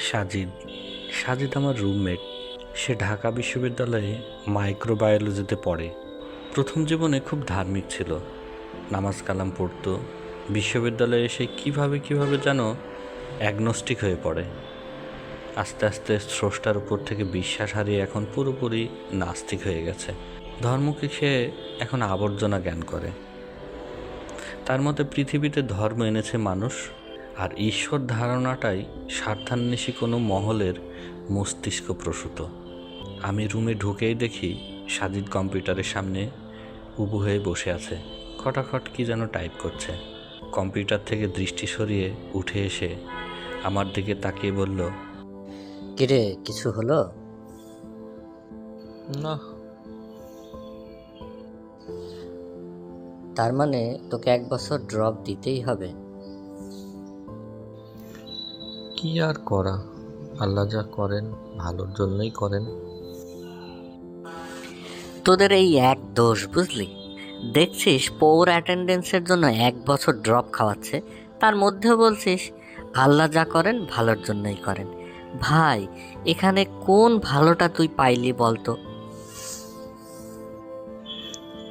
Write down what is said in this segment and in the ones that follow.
সাজিদ। সাজিদ আমার রুমমেট। সে ঢাকা বিশ্ববিদ্যালয়ে মাইক্রোবায়োলজিতে পড়ে। প্রথম জীবনে খুব ধার্মিক ছিল। নামাজ কালাম পড়তো। বিশ্ববিদ্যালয়ে এসে কীভাবে কীভাবে যেন অ্যাগনস্টিক হয়ে পড়ে। আস্তে আস্তে স্রষ্টার উপর থেকে বিশ্বাস হারিয়ে এখন পুরোপুরি নাস্তিক হয়ে গেছে। ধর্মকে সে এখন আবর্জনা জ্ঞান করে। তার মতে পৃথিবীতে ধর্ম এনেছে মানুষ আর ঈশ্বর ধারণাটাই স্বার্থান্বেষী কোনো মহলের মস্তিষ্ক প্রসূত। আমি রুমে ঢুকেই দেখি সাজিদ কম্পিউটারের সামনে উবু হয়ে বসে আছে। খটাখট কি যেন টাইপ করছে। কম্পিউটার থেকে দৃষ্টি সরিয়ে উঠে এসে আমার দিকে তাকিয়ে বলল কিরে কিছু হলো? না। তার মানে তোকে এক বছর ড্রপ দিতেই হবে। কি আর করা? আল্লাহ যা করেন ভালোর জন্যই করেন। তোদের এই এক দোষ বুঝলি? দেখছিস পৌর অ্যাটেন্ডেন্সের জন্য এক বছর ড্রপ খাওয়াচ্ছে। তার মধ্যেও বলছিস আল্লাহ যা করেন ভালোর জন্যই করেন। ভাই এখানে কোন ভালোটা তুই পাইলি বলতো?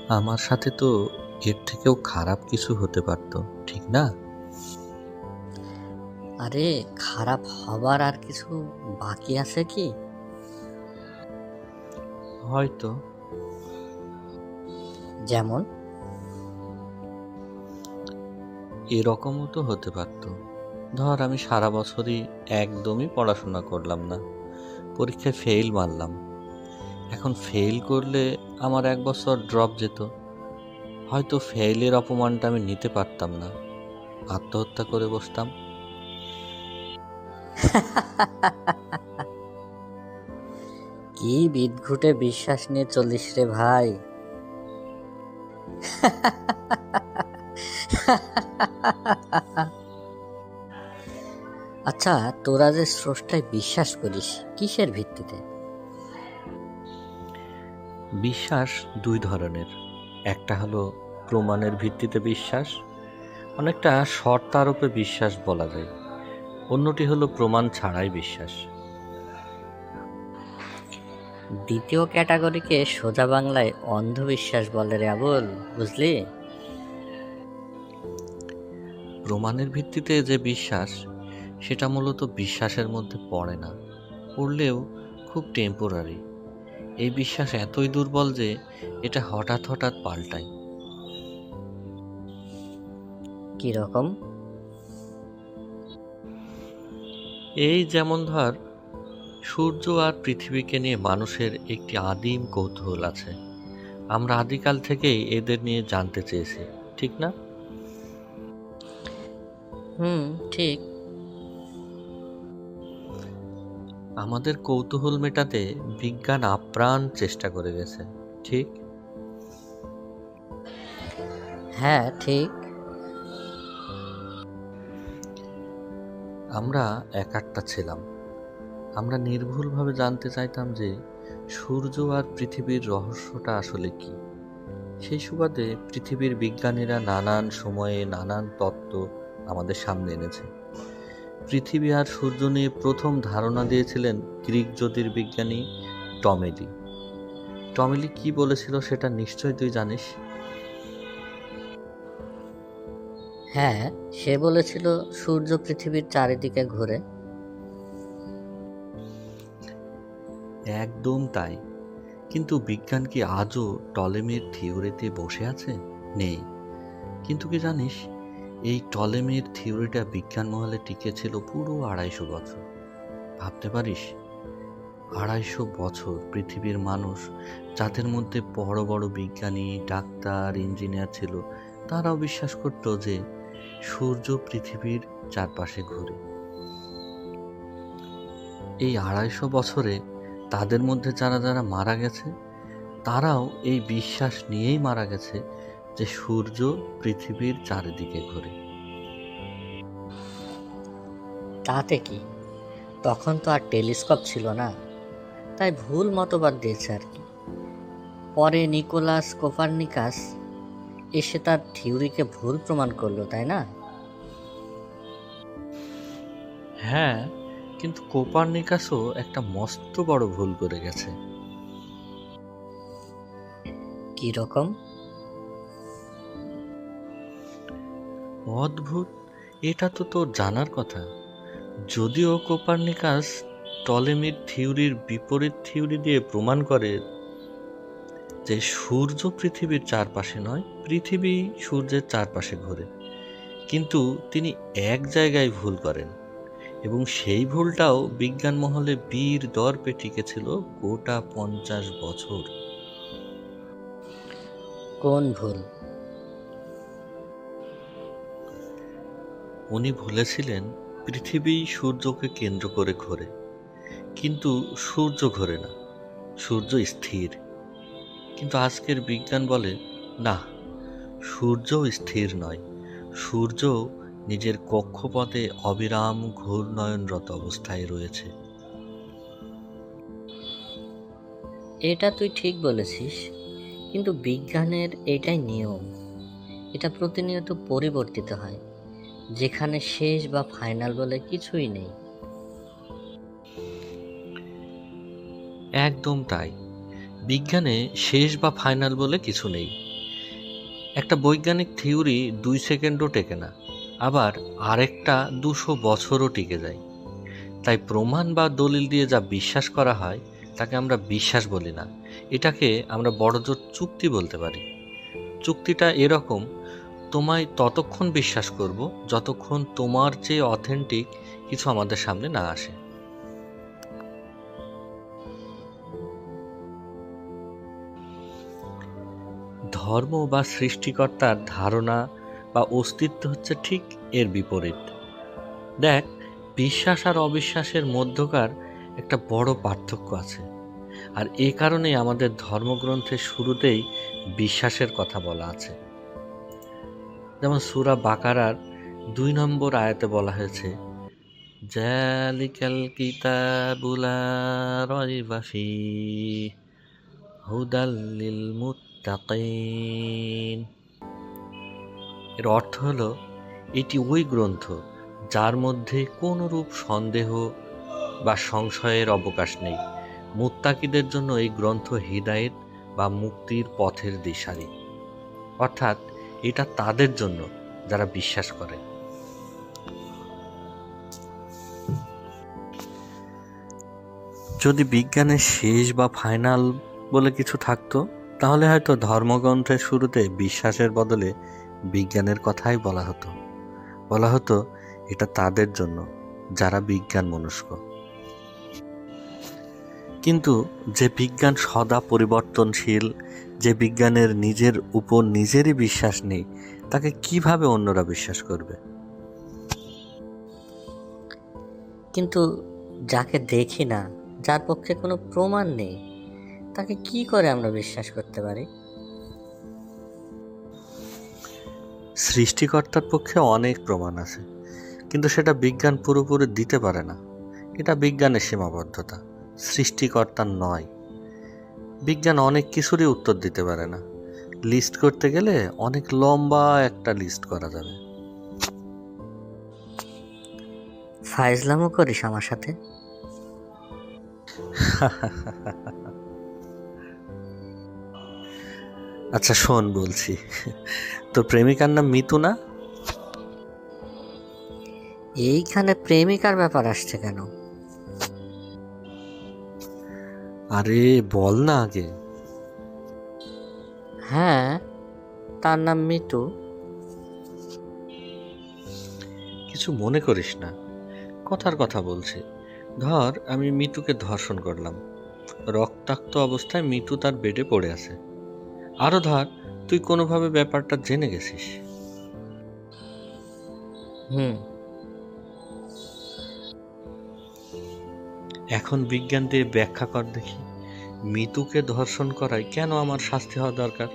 আমার সাথে তো এর থেকেও খারাপ কিছু হতে পারতো ঠিক না? আরে খারাপ হবার আর কিছু বাকি আছে কি? হয়তো। যেমন? এরকমও তো হতে পারতো। ধর আমি সারা বছরই একদমই পড়াশোনা করলাম না। পরীক্ষায় ফেল মারলাম। এখন ফেল করলে আমার এক বছর ড্রপ যেত। হয়তো ফেইলের অপমানটা আমি নিতে পারতাম না। আত্মহত্যা করে বসতাম। কি বিদঘুটে বিশ্বাস নিয়ে চলিস রে ভাই? আচ্ছা তোরা যে স্রষ্টায় বিশ্বাস করিস, কিসের ভিত্তিতে? বিশ্বাস দুই ধরনের। একটা হলো প্রমাণের ভিত্তিতে বিশ্বাস, অনেকটা শর্তারোপে বিশ্বাস বলা যায়। অন্যটি হলো প্রমাণ ছাড়াই বিশ্বাস। দ্বিতীয় ক্যাটাগরিকে সোজা বাংলায় অন্ধবিশ্বাস বলে রে আবুল বুঝলি? প্রমাণের ভিত্তিতে যে বিশ্বাস সেটা মূলত বিশ্বাসের মধ্যে পড়ে না পড়লেও খুব টেম্পোরারি এই বিশ্বাস এতই দুর্বল যে এটা হঠাৎ হঠাৎ পাল্টায়। কি এই যেমন ধর সূর্য আর পৃথিবীকে নিয়ে মানুষের একটি আদিম কৌতূহল আছে। আমরা আদিকাল থেকেই এদের নিয়ে জানতে চেয়েছি ঠিক না? হুম ঠিক। আমাদের কৌতূহল মেটাতে বিজ্ঞান আপ্রাণ চেষ্টা করে গেছে ঠিক? হ্যাঁ ঠিক। আমরা একাট্টা ছিলাম। আমরা নির্ভুলভাবে জানতে চাইতাম যে সূর্য আর পৃথিবীর রহস্যটা আসলে কি। সেই সুবাদে পৃথিবীর বিজ্ঞানীরা নানান সময়ে নানান তত্ত্ব আমাদের সামনে এনেছে। পৃথিবী আর সূর্য নিয়ে প্রথম ধারণা দিয়েছিলেন গ্রিক জ্যোতির্বিজ্ঞানী টমেলি। টমেলি কি বলেছিল সেটা নিশ্চয় তুই জানিস? হ্যাঁ সে বলেছিল সূর্য পৃথিবীর চারিদিকে ঘুরে। একদম তাই। কিন্তু বিজ্ঞান কি আজও টলেমের থিওরিতে বসে আছে? নেই। কিন্তু কি জানিস, এই টলেমির থিওরিটা বিজ্ঞান মহলে টিকে ছিল পুরো আড়াইশো বছর। ভাবতে পারিস? আড়াইশো বছর পৃথিবীর মানুষ যাদের মধ্যে বড় বড় বিজ্ঞানী, ডাক্তার, ইঞ্জিনিয়ার ছিল, তারাও বিশ্বাস করত যে সূর্য পৃথিবীর চারপাশে ঘুরে। এই আড়াইশো বছরে তাদের মধ্যে যারা যারা মারা গেছে, তারাও এই বিশ্বাস নিয়েই মারা গেছে যে সূর্য পৃথিবীর চারিদিকে ঘুরে। তাতে কি? তখন তো আর টেলিস্কোপ ছিল না, তাই ভুল মতবাদ দিয়েছে আর কি। পরে নিকোলাস কোপার্নিকাস এসে তার থিওরিকে ভুল প্রমাণ করল তাই না? হ্যাঁ কিন্তু কোপার্নিকাসও একটা মস্ত বড় ভুল করে গেছে। কি রকম? অদ্ভুত এটা তো তোর জানার কথা। যদিও কোপার্নিকাস টলেমির থিওরির বিপরীত থিওরি দিয়ে প্রমাণ করে যে সূর্য পৃথিবীর চারপাশে নয় পৃথিবী সূর্যের চারপাশে ঘোরে। কিন্তু তিনি এক জায়গায় ভুল করেন এবং সেই ভুলটাও বিজ্ঞান মহলে বীর দর্পে টিকেছিল গোটা পঞ্চাশ বছর। কোন ভুল? উনি ভুলেছিলেন পৃথিবী সূর্যকে কেন্দ্র করে ঘোরে কিন্তু সূর্য ঘোরে না। সূর্য স্থির। কিন্তু আজকের বিজ্ঞান বলে না সূর্য স্থির নয়। সূর্য নিজের কক্ষপথে অবিরাম ঘূর্ণয়নরত অবস্থায় রয়েছে। এটা তুই ঠিক বলেছিস কিন্তু বিজ্ঞানের এটাই নিয়ম। এটা প্রতিনিয়ত পরিবর্তিত হয় যেখানে শেষ বা ফাইনাল বলে কিছুই নেই। একদম তাই। বিজ্ঞানে শেষ বা ফাইনাল বলে কিছু নেই। একটা বৈজ্ঞানিক থিওরি দুই সেকেন্ডও টেকে না, আবার আরেকটা দুশো বছরও টিকে যায়। তাই প্রমাণ বা দলিল দিয়ে যা বিশ্বাস করা হয়, তাকে আমরা বিশ্বাস বলি না। এটাকে আমরা বড়জোর চুক্তি বলতে পারি। চুক্তিটা এরকম, তোমায় ততক্ষণ বিশ্বাস করব যতক্ষণ তোমার চেয়ে অথেন্টিক কিছু আমাদের সামনে না আসে। ধর্ম বা সৃষ্টিকর্তার ধারণা বা অস্তিত্ব হচ্ছে ঠিক এর বিপরীত। দেখ, বিশ্বাস আর অবিশ্বাসের মধ্যকার একটা বড় পার্থক্য আছে। আর এ কারণেই আমাদের ধর্মগ্রন্থের শুরুতেই বিশ্বাসের কথা বলা আছে। যেমন সুরা বাকারার দুই নম্বর আয়াতে বলা হয়েছে, জালিকাল কিতাবুলা রয়বা ফিহ, হুদাল লিল মুত্তাকিন। এর অর্থ হলো, এটি ওই গ্রন্থ যার মধ্যে কোনরূপ সন্দেহ বা সংশয়ের অবকাশ নেই। মুত্তাকিদের জন্য এই গ্রন্থ হৃদায়ত বা মুক্তির পথের দিশারি। অর্থাৎ এটা তাদের জন্য যারা বিশ্বাস করে। যদি বিজ্ঞানের শেষ বা ফাইনাল বলে কিছু থাকতো তাহলে হয়তো ধর্মগ্রন্থের শুরুতে বিশ্বাসের বদলে বিজ্ঞানের কথাই বলা হতো। বলা হতো, এটা তাদের জন্য, যারা বিজ্ঞান মনস্ক। কিন্তু যে বিজ্ঞান সদা পরিবর্তনশীল, যে বিজ্ঞানের নিজের উপর নিজেরই বিশ্বাস নেই, তাকে কীভাবে অন্যরা বিশ্বাস করবে? কিন্তু যাকে দেখি না, যার পক্ষে কোনো প্রমাণ নেই তাকে কি করে আমরা বিশ্বাস করতে পারি? সৃষ্টিকর্তার পক্ষে অনেক প্রমাণ আছে কিন্তু সেটা বিজ্ঞান পুরোপুরি দিতে পারে না। এটা বিজ্ঞানের সীমাবদ্ধতা সৃষ্টিকর্তার নয়। বিজ্ঞান অনেক কিছুরই উত্তর দিতে পারে না। লিস্ট করতে গেলে অনেক লম্বা একটা লিস্ট করা যাবে। ফাইজলামও করিস আমার সাথে? আচ্ছা শোন বলছি। তো প্রেমিকার নাম মিতু না? এইখানে প্রেমিকার ব্যাপার আসছে কেন? আরে বল না আগে। হ্যাঁ তার নাম মিতু। কিছু মনে করিস না। কথার কথা বলছি। ধর আমি মিতুকে ধর্ষণ করলাম। রক্তাক্ত অবস্থায় মিতু তার বেডে পড়ে আছে। আরও ধর তুই কোনোভাবে ব্যাপারটা জেনে গেছিস। হুম। এখন বিজ্ঞান দিয়ে ব্যাখ্যা কর দেখি মিতুকে ধর্ষণ করায় কেন আমার শাস্তি হওয়া দরকার?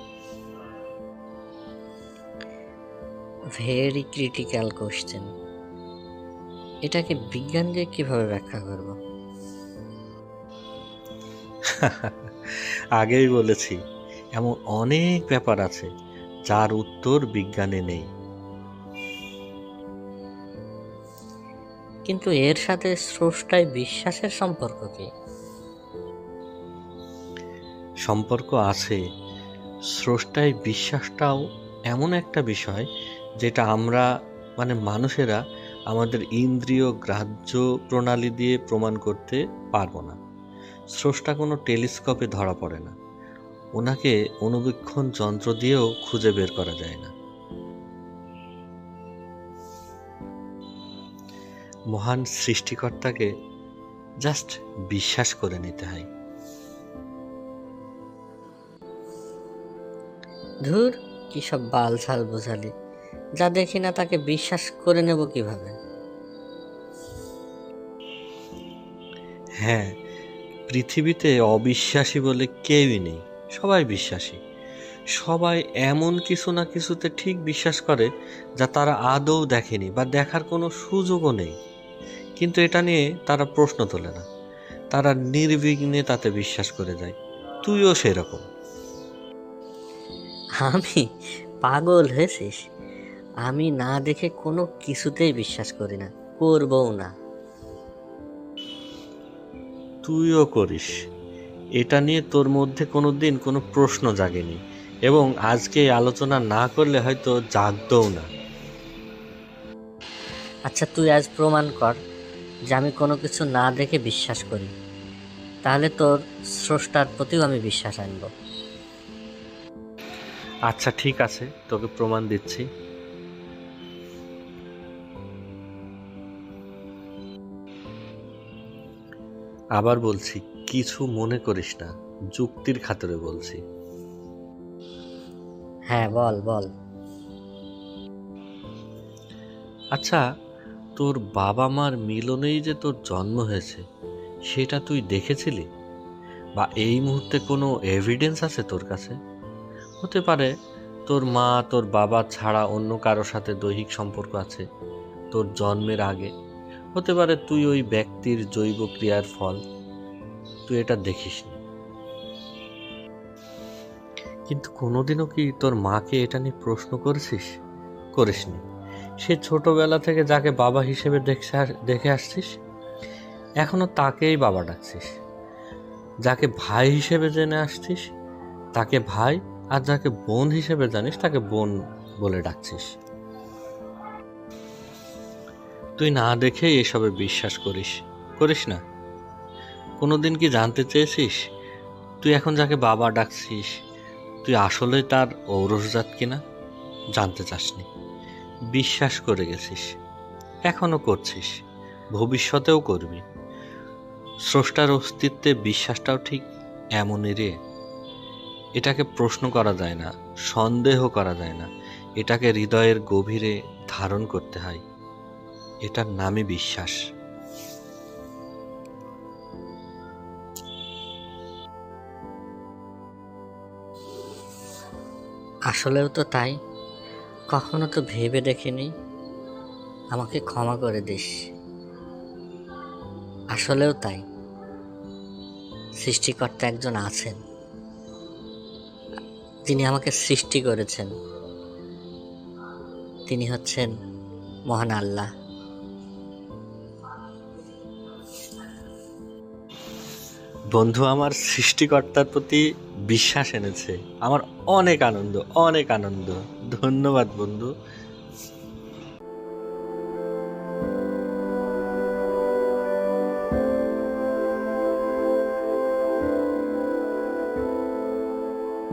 ভেরি ক্রিটিক্যাল কোশ্চেন এটাকে বিজ্ঞান দিয়ে কীভাবে ব্যাখ্যা করব? আগেই বলেছি এমন অনেক ব্যাপার আছে যার উত্তর বিজ্ঞানে নেই। কিন্তু এর সাথে স্রষ্টায় বিশ্বাসের সম্পর্ক কি? সম্পর্ক আছে। স্রষ্টায় বিশ্বাসটাও এমন একটা বিষয় যেটা আমরা মানে মানুষেরা আমাদের ইন্দ্রিয় গ্রাহ্য প্রণালী দিয়ে প্রমাণ করতে পারব না। স্রষ্টা কোনো টেলিস্কোপে ধরা পড়ে না। ওনাকে অনুবীক্ষণ যন্ত্র দিয়েও খুঁজে বের করা যায় না। মহান সৃষ্টিকর্তাকে জাস্ট বিশ্বাস করে নিতে হয়। ধুর কি সব বাল ছাল বোঝালি। যা দেখি না তাকে বিশ্বাস করে নেব কীভাবে? হ্যাঁ পৃথিবীতে অবিশ্বাসী বলে কেউই নেই। সবাই বিশ্বাসী। সবাই এমন কিছু না কিছুতে ঠিক বিশ্বাস করে যা তারা আদৌ দেখেনি বা দেখার কোনো সুযোগও নেই। কিন্তু এটা নিয়ে তারা প্রশ্ন তোলে না। তারা নির্বিঘ্নে তাতে বিশ্বাস করে যায়। তুইও সেরকম। আমি পাগল হয়েছিস। আমি না দেখে কোনো কিছুতেই বিশ্বাস করি না করবও না। তুইও করিস। এটা নিয়ে তোর মধ্যে কোনো দিন কোনো প্রশ্ন জাগেনি। এবং আজকে আলোচনা না করলে হয়তো জাগতও না। আচ্ছা তুই আজ প্রমাণ কর যে আমি কোনো কিছু না দেখে বিশ্বাস করি। তাহলে তোর স্রষ্টার প্রতিও আমি বিশ্বাস আনব। আচ্ছা ঠিক আছে তোকে প্রমাণ দিচ্ছি। আবার বলছি। কিছু মনে করিস না যুক্তির খাতিরে বলছি। হ্যাঁ বল বল। আচ্ছা তোর বাবা মার মিলনেই যে তোর জন্ম হয়েছে সেটা তুই দেখেছিলি? বা এই মুহূর্তে কোনো এভিডেন্স আছে তোর কাছে? হতে পারে তোর মা তোর বাবা ছাড়া অন্য কারোর সাথে দৈহিক সম্পর্ক আছে তোর জন্মের আগে। হতে পারে তুই ওই ব্যক্তির জৈব ক্রিয়ার ফল তুই এটা দেখিসনি। কিন্তু কোনোদিনও কি তোর মাকে এটা নিয়ে প্রশ্ন করেছিস? করিসনি। সে ছোটবেলা থেকে যাকে বাবা হিসেবে দেখছে দেখে আসছিস, এখনও তাকেই বাবা ডাকছিস। যাকে ভাই হিসেবে জেনে আসছিস, তাকে ভাই আর যাকে বোন হিসেবে জানিস, তাকে বোন বলে ডাকছিস। তুই না দেখেই এসবে বিশ্বাস করিস করিস না? কোনোদিন কি জানতে চেয়েছিস? তুই এখন যাকে বাবা ডাকছিস, তুই আসলে তার ঔরসজাত কিনা? জানতে চাসনি। বিশ্বাস করে গেছিস। এখনও করছিস। ভবিষ্যতেও করবি। স্রষ্টার অস্তিত্বে বিশ্বাসটাও ঠিক এমনই রে। এটাকে প্রশ্ন করা যায় না, সন্দেহ করা যায় না। এটাকে হৃদয়ের গভীরে ধারণ করতে হয়। এটার নামই বিশ্বাস। আসলেও তো তাই। কখনো তো ভেবে দেখিনি। আমাকে ক্ষমা করে দিস। আসলেও তাই। সৃষ্টিকর্তা একজন আছেন। তিনি আমাকে সৃষ্টি করেছেন। তিনি হচ্ছেন মহান আল্লাহ। বন্ধু আমার সৃষ্টিকর্তার প্রতি বিশ্বাস এনেছে। আমার অনেক আনন্দ অনেক আনন্দ। ধন্যবাদ বন্ধু।